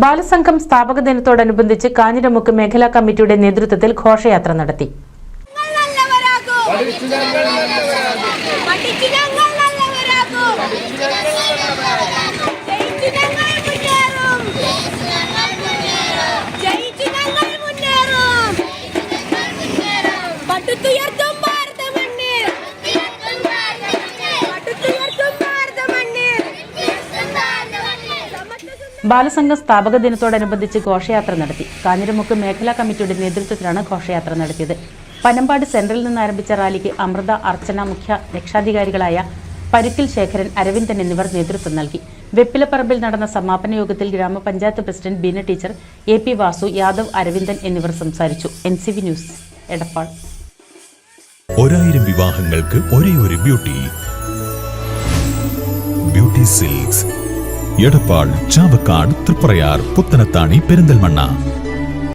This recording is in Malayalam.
ബാലസംഘം സ്ഥാപക ദിനത്തോടനുബന്ധിച്ച് കാഞ്ഞിരമുക്ക് മേഖലാ കമ്മിറ്റിയുടെ നേതൃത്വത്തിൽ ഘോഷയാത്ര നടത്തി. നല്ലവരാകൂ ബാലസംഘം സ്ഥാപക ദിനത്തോടനുബന്ധിച്ച് ഘോഷയാത്ര നടത്തി. കാഞ്ഞിരമുക്ക് മേഖലാ കമ്മിറ്റിയുടെ നേതൃത്വത്തിലാണ് ഘോഷയാത്ര നടത്തിയത്. പനമ്പാട് സെൻട്രലിൽ നിന്ന് ആരംഭിച്ച റാലിക്ക് അമൃത അർച്ചന മുഖ്യ രക്ഷാധികാരികളായ പരുക്കിൽ ശേഖരൻ അരവിന്ദൻ എന്നിവർ നേതൃത്വം നൽകി. വെപ്പിലപ്പറമ്പിൽ നടന്ന സമാപന യോഗത്തിൽ ഗ്രാമപഞ്ചായത്ത് president Beena teacher A P Vasu Yadav Aravindan എന്നിവർ സംസാരിച്ചു. N C V news Edappal. ഒരായിരം വിവാഹങ്ങൾക്ക് ഒരേ ഒരു beauty. Beauty silks. Edappal Chavakkad Triprayar Puthanathani Perinthalmanna